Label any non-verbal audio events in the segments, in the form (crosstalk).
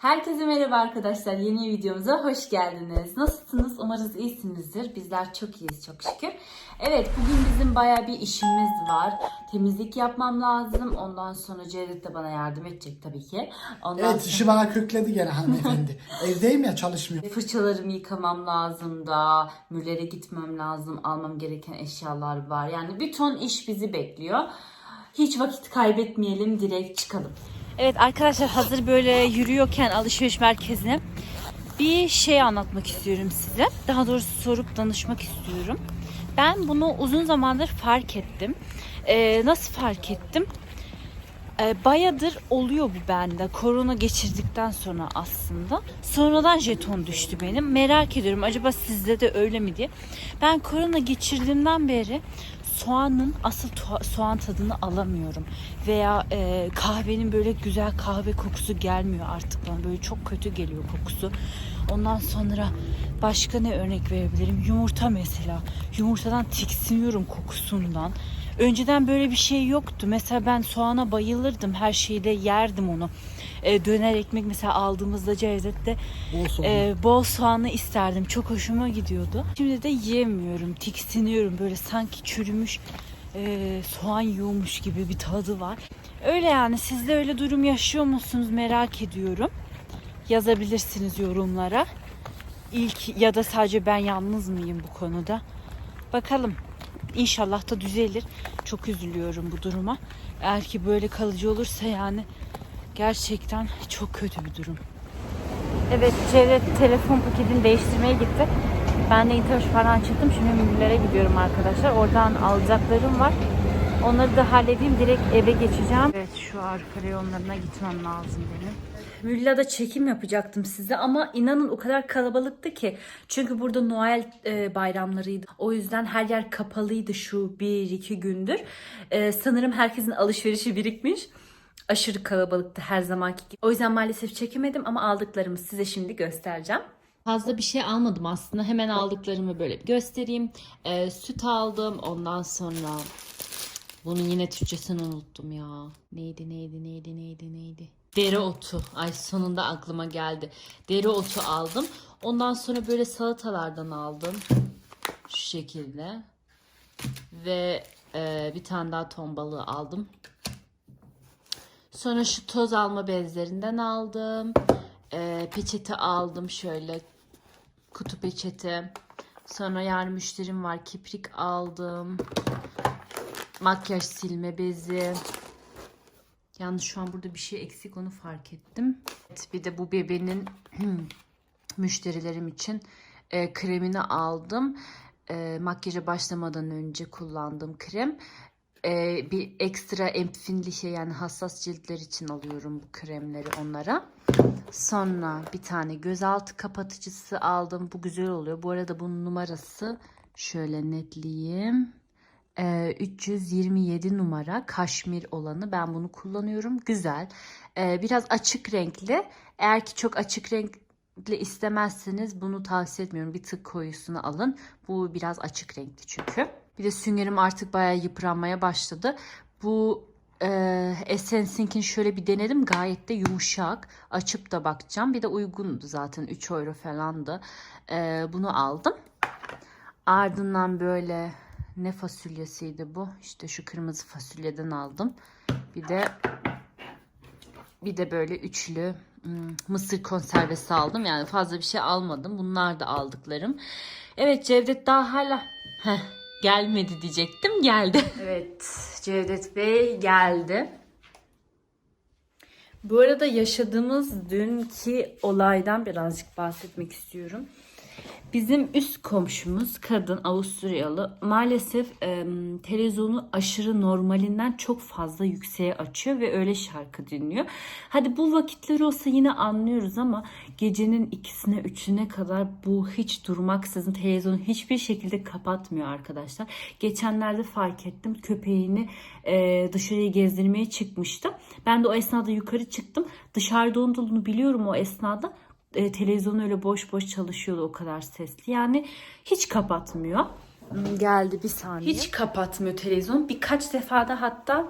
Herkese merhaba arkadaşlar. Yeni videomuza hoş geldiniz. Nasılsınız? Umarız iyisinizdir. Bizler çok iyiyiz çok şükür. Evet bugün bizim baya bir işimiz var. Temizlik yapmam lazım. Ondan sonra Cevdet de bana yardım edecek tabii ki. Ondan Evet sonra işi bana kökledi gene hanımefendi. (laughs) Evdeyim ya çalışmıyor. fırçalarımı yıkamam lazım da. Mürlere gitmem lazım. Almam gereken eşyalar var. Yani bir ton iş bizi bekliyor. Hiç vakit kaybetmeyelim. Direkt çıkalım. Evet arkadaşlar hazır böyle yürüyorken alışveriş merkezine bir şey anlatmak istiyorum size. Daha doğrusu sorup danışmak istiyorum. Ben bunu uzun zamandır fark ettim. Ee, nasıl fark ettim? Ee, bayadır oluyor bu bende. Korona geçirdikten sonra aslında. Sonradan jeton düştü benim. Merak ediyorum acaba sizde de öyle mi diye. Ben korona geçirdiğimden beri soğanın asıl soğan tadını alamıyorum. Veya e, kahvenin böyle güzel kahve kokusu gelmiyor artık bana. Böyle çok kötü geliyor kokusu. Ondan sonra başka ne örnek verebilirim? Yumurta mesela. Yumurtadan tiksiniyorum kokusundan. Önceden böyle bir şey yoktu. Mesela ben soğana bayılırdım. Her şeyde yerdim onu. E, döner ekmek mesela aldığımızda Cevdet'te Bol soğan. e, bol soğanlı isterdim. Çok hoşuma gidiyordu. Şimdi de yiyemiyorum. Tiksiniyorum. Böyle sanki çürümüş e, soğan yiyormuş gibi bir tadı var. Öyle yani. Siz de öyle durum yaşıyor musunuz merak ediyorum. Yazabilirsiniz yorumlara. İlk ya da sadece ben yalnız mıyım bu konuda? Bakalım. İnşallah da düzelir. Çok üzülüyorum bu duruma. Eğer ki böyle kalıcı olursa yani gerçekten çok kötü bir durum. Evet Cevdet telefon paketini değiştirmeye gitti. Ben de internet falan çıktım. Şimdi müllere gidiyorum arkadaşlar. Oradan alacaklarım var. Onları da halledeyim. Direkt eve geçeceğim. Evet şu arka reyonlarına gitmem lazım benim. Mülla'da çekim yapacaktım size ama inanın o kadar kalabalıktı ki. Çünkü burada Noel e, bayramlarıydı. O yüzden her yer kapalıydı şu bir iki gündür. E, sanırım herkesin alışverişi birikmiş. Aşırı kalabalıktı her zamanki gibi. O yüzden maalesef çekemedim ama aldıklarımı size şimdi göstereceğim. Fazla bir şey almadım aslında. Hemen aldıklarımı böyle göstereyim. Ee, süt aldım. Ondan sonra bunun yine Türkçesini unuttum ya. Neydi neydi neydi neydi neydi? Dereotu. Ay sonunda aklıma geldi. Dereotu aldım. Ondan sonra böyle salatalardan aldım. Şu şekilde. Ve e, bir tane daha ton balığı aldım. Sonra şu toz alma bezlerinden aldım. Ee, peçete aldım şöyle kutu peçete. Sonra yarın müşterim var kiprik aldım. Makyaj silme bezi. Yalnız şu an burada bir şey eksik onu fark ettim. Evet, bir de bu bebenin (clears throat) müşterilerim için e, kremini aldım. E, makyaja başlamadan önce kullandığım krem. E, bir ekstra emfinli şey yani hassas ciltler için alıyorum bu kremleri onlara. Sonra bir tane gözaltı kapatıcısı aldım. Bu güzel oluyor. Bu arada bunun numarası şöyle netleyeyim. Ee, 327 numara kaşmir olanı ben bunu kullanıyorum. Güzel. Ee, biraz açık renkli. Eğer ki çok açık renkli istemezseniz bunu tavsiye etmiyorum. Bir tık koyusunu alın. Bu biraz açık renkli çünkü. Bir de süngerim artık bayağı yıpranmaya başladı. Bu e, Essence'inkini şöyle bir denedim. Gayet de yumuşak. Açıp da bakacağım. Bir de uygundu zaten. 3 euro falandı. E, bunu aldım. Ardından böyle ne fasulyesiydi bu? İşte şu kırmızı fasulyeden aldım. Bir de bir de böyle üçlü hmm, mısır konservesi aldım. Yani fazla bir şey almadım. Bunlar da aldıklarım. Evet Cevdet daha hala Heh, gelmedi diyecektim. Geldi. (laughs) Evet Cevdet Bey geldi. Bu arada yaşadığımız dünkü olaydan birazcık bahsetmek istiyorum. Bizim üst komşumuz kadın Avusturyalı maalesef e, televizyonu aşırı normalinden çok fazla yükseğe açıyor ve öyle şarkı dinliyor. Hadi bu vakitleri olsa yine anlıyoruz ama gecenin ikisine üçüne kadar bu hiç durmaksızın televizyonu hiçbir şekilde kapatmıyor arkadaşlar. Geçenlerde fark ettim köpeğini e, dışarıya gezdirmeye çıkmıştı. Ben de o esnada yukarı çıktım. Dışarıda olduğunu biliyorum o esnada e, televizyon öyle boş boş çalışıyordu o kadar sesli. Yani hiç kapatmıyor. Hmm, Geldi bir saniye. Hiç kapatmıyor televizyon. Birkaç defa da hatta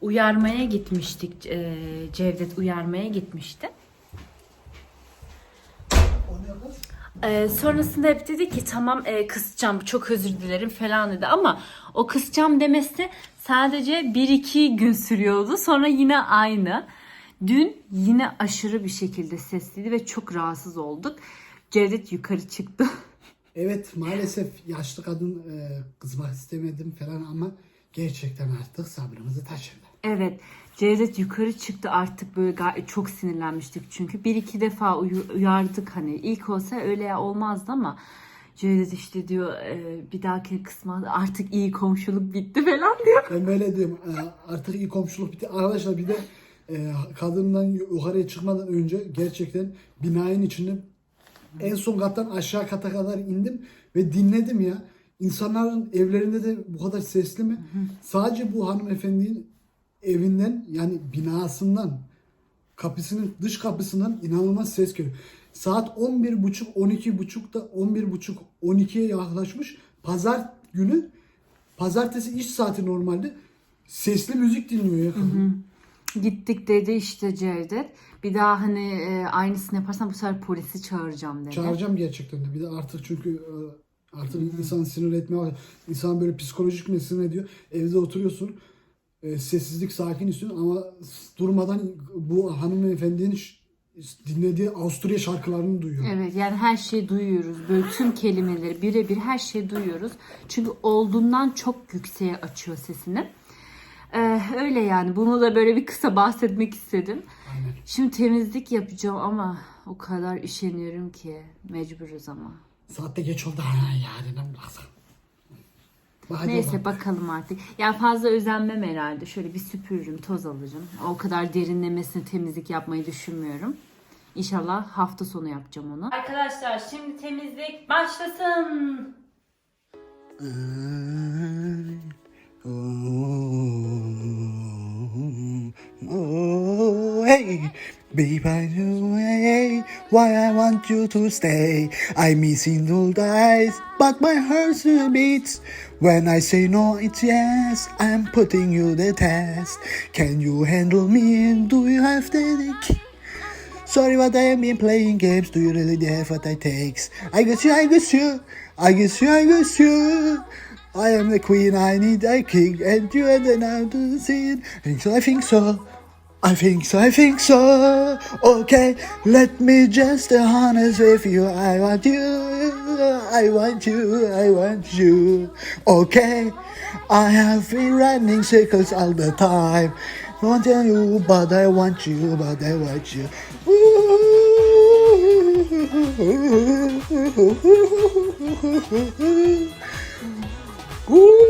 uyarmaya gitmiştik. E, Cevdet uyarmaya gitmişti. Ee, sonrasında hep dedi ki tamam e, kısacağım çok özür dilerim falan dedi ama o kısacağım demesi sadece 1-2 gün sürüyordu sonra yine aynı. Dün yine aşırı bir şekilde sesliydi ve çok rahatsız olduk. Cevdet yukarı çıktı. (laughs) Evet maalesef yaşlı kadın e, kızmak istemedim falan ama gerçekten artık sabrımızı taşırdı. Evet Cevdet yukarı çıktı artık böyle çok sinirlenmiştik çünkü bir iki defa uyardık hani ilk olsa öyle olmazdı ama Cevdet işte diyor e, bir dahaki kısma artık iyi komşuluk bitti falan diyor. Ben böyle diyorum e, artık iyi komşuluk bitti. Arkadaşlar bir de e, kadından yukarıya çıkmadan önce gerçekten binanın içinde en son kattan aşağı kata kadar indim ve dinledim ya. İnsanların evlerinde de bu kadar sesli mi? Sadece bu hanımefendinin evinden yani binasından kapısının dış kapısından inanılmaz ses geliyor. Saat 11.30 12.30'da 11.30 12'ye yaklaşmış. Pazar günü pazartesi iş saati normalde sesli müzik dinliyor ya kadın. Gittik dedi işte Cevdet. Bir daha hani e, aynısını yaparsan bu sefer polisi çağıracağım dedi. Çağıracağım gerçekten de. Bir de artık çünkü e, artık insan sinir etmeye başlıyor. İnsan böyle psikolojik mi sinir ediyor. Evde oturuyorsun. e, sessizlik sakin istiyorsun ama durmadan bu hanımefendinin dinlediği Avusturya şarkılarını duyuyor. Evet yani her şeyi duyuyoruz. Böyle tüm kelimeleri birebir her şeyi duyuyoruz. Çünkü olduğundan çok yükseğe açıyor sesini. Ee, öyle yani bunu da böyle bir kısa bahsetmek istedim. Aynen. Şimdi temizlik yapacağım ama o kadar üşeniyorum ki mecburuz ama. Saatte geç oldu. Ha, ya dedim lazım. Hadi Neyse bakalım. bakalım artık. Ya fazla özenmem herhalde. Şöyle bir süpürürüm, toz alırım. O kadar derinlemesine temizlik yapmayı düşünmüyorum. İnşallah hafta sonu yapacağım onu. Arkadaşlar şimdi temizlik başlasın. Oh, hey, know hey, why I want you to stay. I missing those days, but my heart still beats. When I say no, it's yes. I'm putting you the test. Can you handle me? Do you have the key? Sorry, but I have been playing games. Do you really have what I takes? I guess you, I guess you, I guess you, I guess you. I am the queen, I need a king, and you are the now to the scene. And so I think so. I think so, I think so. Okay, let me just be honest with you. I want you, I want you, I want you. Okay, I have been running circles all the time. I want you, but I want you, but I want you. I (laughs) Ooh,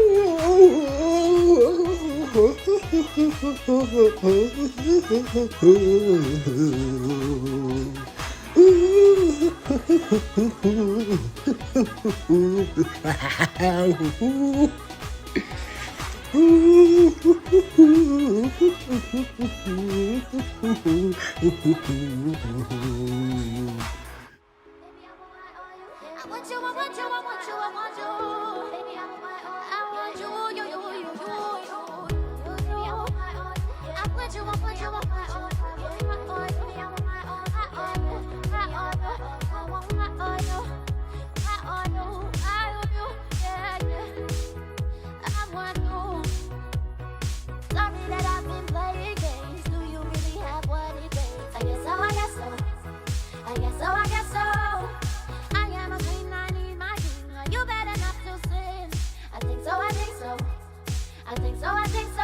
So I think so.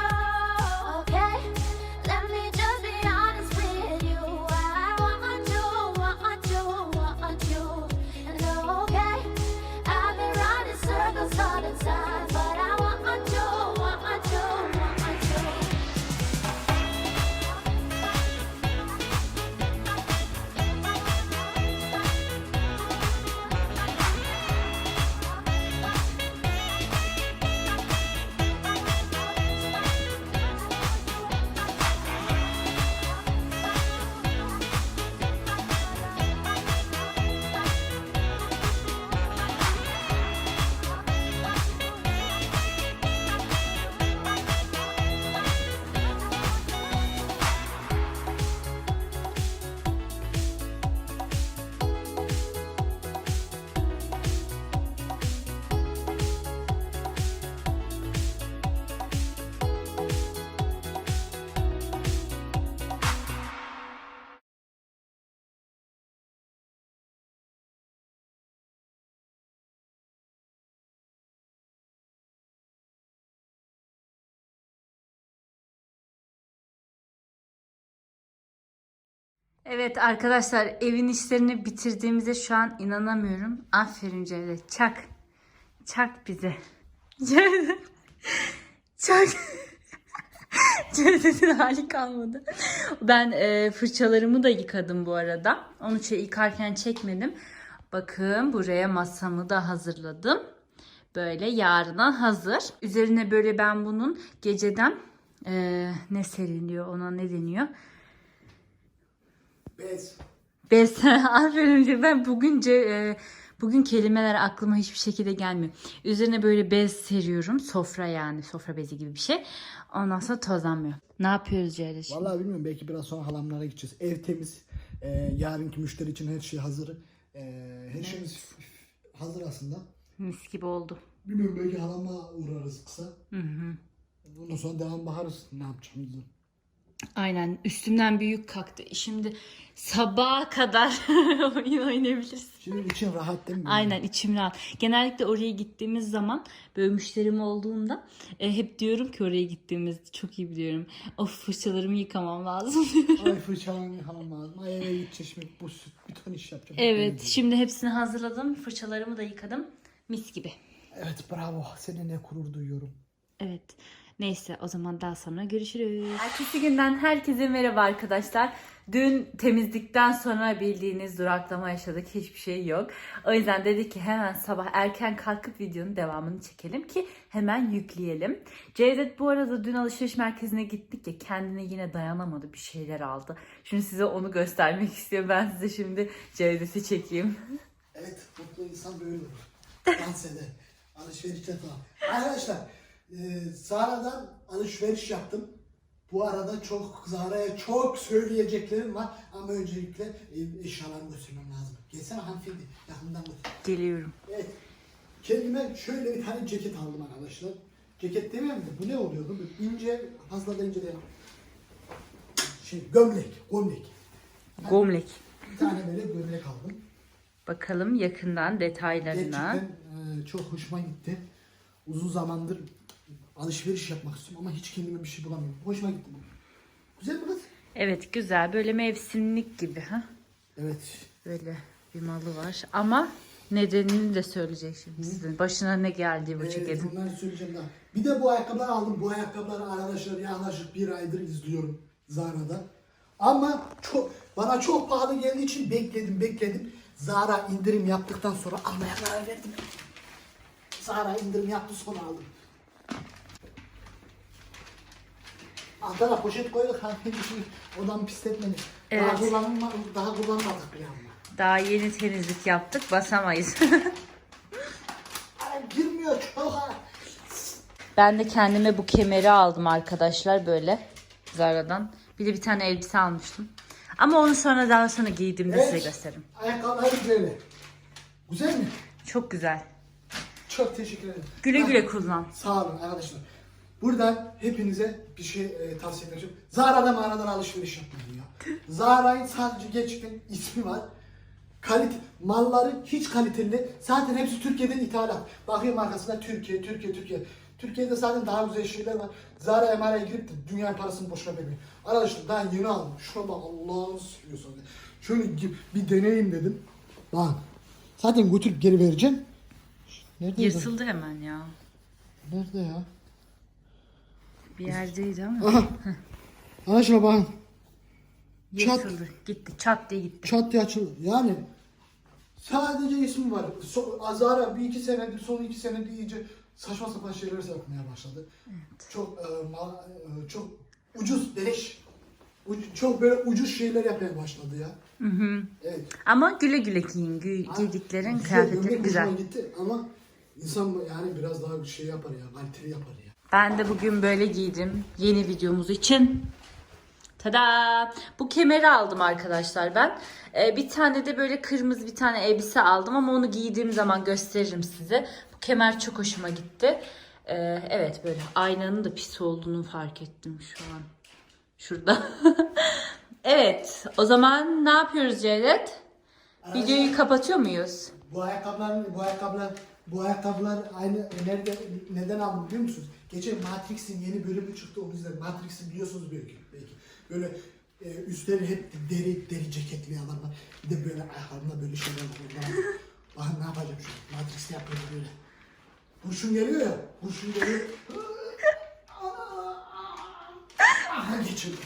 Evet arkadaşlar evin işlerini bitirdiğimize şu an inanamıyorum. Aferin Cevdet. Çak. Çak bize. Cevdet. (laughs) Çak. (laughs) Cevdet'in hali kalmadı. Ben e, fırçalarımı da yıkadım bu arada. Onu şey yıkarken çekmedim. Bakın buraya masamı da hazırladım. Böyle yarına hazır. Üzerine böyle ben bunun geceden e, ne seriliyor ona ne deniyor? Bez. Bez. (laughs) Aferin. Ben bugünce e, bugün kelimeler aklıma hiçbir şekilde gelmiyor. Üzerine böyle bez seriyorum. Sofra yani. Sofra bezi gibi bir şey. Ondan sonra tozlanmıyor. Ne yapıyoruz Ceyda şimdi? Vallahi bilmiyorum belki biraz sonra halamlara gideceğiz. Ev temiz. Ee, yarınki müşteri için her şey hazır. Ee, her şeyimiz hazır aslında. Mis gibi oldu. Bilmiyorum belki halama uğrarız kısa. Bundan sonra devam bakarız ne yapacağımızı. Aynen. Üstümden büyük kalktı. Şimdi sabaha kadar (laughs) oyun oynayabiliriz. Şimdi için rahat değil mi? Aynen içim rahat. Genellikle oraya gittiğimiz zaman böyle müşterim olduğunda e, hep diyorum ki oraya gittiğimizde çok iyi biliyorum. Of fırçalarımı yıkamam lazım. (laughs) Ay fırçalarını yıkamam lazım. Ay eve gideceğiz şimdi bu süt bir ton iş yapacağım. evet şimdi hepsini hazırladım. Fırçalarımı da yıkadım. Mis gibi. Evet bravo. Seninle gurur duyuyorum. Evet. Neyse o zaman daha sonra görüşürüz. Ertesi günden herkese merhaba arkadaşlar. Dün temizlikten sonra bildiğiniz duraklama yaşadık. Hiçbir şey yok. O yüzden dedik ki hemen sabah erken kalkıp videonun devamını çekelim ki hemen yükleyelim. Cevdet bu arada dün alışveriş merkezine gittik ya kendine yine dayanamadı bir şeyler aldı. Şimdi size onu göstermek istiyorum. Ben size şimdi Cevdet'i çekeyim. Evet mutlu insan böyle olur. Dans eder. Alışverişte falan. Arkadaşlar e, Zara'dan alışveriş yaptım. Bu arada çok Zara'ya çok söyleyeceklerim var ama öncelikle e, eşyalarımı göstermem lazım. Gelsene hanımefendi yakından göster. Geliyorum. Evet. Kendime şöyle bir tane ceket aldım arkadaşlar. Ceket demeyeyim de bu ne oluyordu? İnce, fazla da ince değil. Şey gömlek, gömlek. Gomlek. Bir tane böyle gömlek aldım. Bakalım yakından detaylarına. Gerçekten e, çok hoşuma gitti. Uzun zamandır alışveriş yapmak istiyorum ama hiç kendime bir şey bulamıyorum. Hoşuma gitti bu. Güzel mi kız? Evet güzel böyle mevsimlik gibi ha. Evet. Böyle bir malı var ama nedenini de söyleyecek şimdi sizin. Başına ne geldi bu Evet, ceketin. bunları söyleyeceğim daha. Bir de bu ayakkabıları aldım. Bu ayakkabıları arkadaşlar yaklaşık bir aydır izliyorum Zara'da. Ama çok bana çok pahalı geldiği için bekledim bekledim. Zara indirim yaptıktan sonra almaya karar verdim. Zara indirim yaptı sonra aldım. Altına poşet koyduk (laughs) hanımefendi şimdi odan pisletmedik. Daha Evet. kullanılma, daha kullanmadık bile ama. Daha yeni temizlik yaptık basamayız. (laughs) Ay, girmiyor çok ben de kendime bu kemeri aldım arkadaşlar böyle Zara'dan. Bir de bir tane elbise almıştım. Ama onu sonra daha sonra giydiğimde Evet. size gösteririm. Ayakkabılar böyle. Güzel mi? Çok güzel. Çok teşekkür ederim. Güle güle kullan. Sağ olun arkadaşlar. Buradan hepinize bir şey e, tavsiye edeceğim. Zara'da mağaradan alışveriş yapmayın ya. Zara'nın sadece gerçekten ismi var. Kalite, malları hiç kaliteli. Zaten hepsi Türkiye'den ithalat. Bakıyorum arkasında Türkiye, Türkiye, Türkiye. Türkiye'de zaten daha güzel şeyler var. Zara Emara'ya girip de dünyanın parasını boşuna vermeyin. Arkadaşlar daha yeni aldım. Şuna bak Allah'ını seviyorsan. Şöyle bir deneyim dedim. Bak. Zaten götürüp geri vereceğim. Nerede? Yırtıldı hemen ya. Nerede ya? Bir yerdeydi ama Aha. Arkadaşlar bakın. Çat, yırtıldı. Gitti çat diye gitti. çat diye açıldı. Yani sadece ismi var. So, Azara bir iki senedir, son iki senedir iyice saçma sapan şeyler yapmaya başladı. Çok e, mal, e, çok ucuz beleş. Uc- çok böyle ucuz şeyler yapmaya başladı ya. Evet. Ama güle güle giyin. Gü- giydiklerin Güzel, kıyafetleri güzel. gitti ama insan yani biraz daha şey yapar ya, kaliteli yapar ya. Ben de bugün böyle giydim yeni videomuz için. Tada! Bu kemeri aldım arkadaşlar ben. Ee, bir tane de böyle kırmızı bir tane elbise aldım ama onu giydiğim zaman gösteririm size. Bu kemer çok hoşuma gitti. Ee, evet böyle aynanın da pis olduğunu fark ettim şu an. Şurada. (laughs) evet o zaman ne yapıyoruz Cevdet? Videoyu kapatıyor muyuz? Bu ayakkabılar, bu ayakkabılar, bu ayakkabılar aynı nerede neden aldım biliyor musunuz? Geçen Matrix'in yeni bölümü çıktı onu izledim. Matrix'i biliyorsunuz belki. belki. Böyle e, üstleri hep deri deri ceketli adamlar. Bir de böyle ayaklarında böyle şeyler var. Bakın ne yapacağım şu an. Matrix yapıyorum böyle. Kurşun geliyor ya. Kurşun geliyor. Aha geçirdim.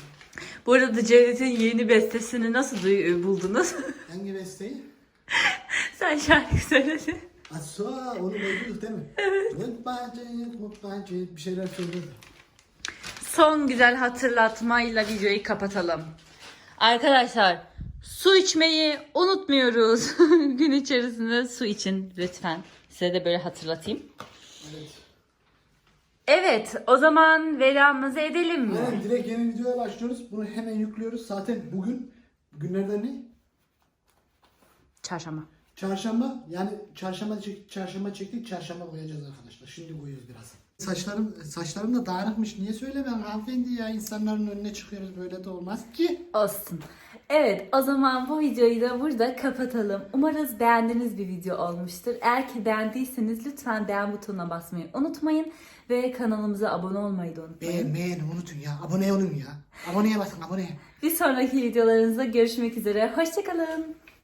Bu arada Cevdet'in yeni bestesini nasıl duy- buldunuz? Hangi besteyi? (laughs) Sen şarkı söyledin. Asla onu bekliyorduk değil mi? Evet. Mutbancı, mutbancı bir şeyler söylüyordu. Son güzel hatırlatmayla videoyu kapatalım. Arkadaşlar su içmeyi unutmuyoruz. (laughs) Gün içerisinde su için lütfen. Size de böyle hatırlatayım. Evet. Evet o zaman velamızı edelim mi? Aynen direkt yeni videoya başlıyoruz. Bunu hemen yüklüyoruz. Zaten bugün günlerden ne? Çarşamba. Çarşamba. Yani çarşamba çek, çarşamba çektik. Çarşamba koyacağız arkadaşlar. Şimdi koyuyoruz biraz. Saçlarım saçlarım da dağınıkmış. Niye söylemem hanımefendi ya? insanların önüne çıkıyoruz. Böyle de olmaz ki. Olsun. Evet o zaman bu videoyu da burada kapatalım. Umarız beğendiğiniz bir video olmuştur. Eğer ki beğendiyseniz lütfen beğen butonuna basmayı unutmayın. Ve kanalımıza abone olmayı da unutmayın. Beğen beğen unutun ya. Abone olun ya. Aboneye basın aboneye. Bir sonraki videolarınızda görüşmek üzere. Hoşçakalın.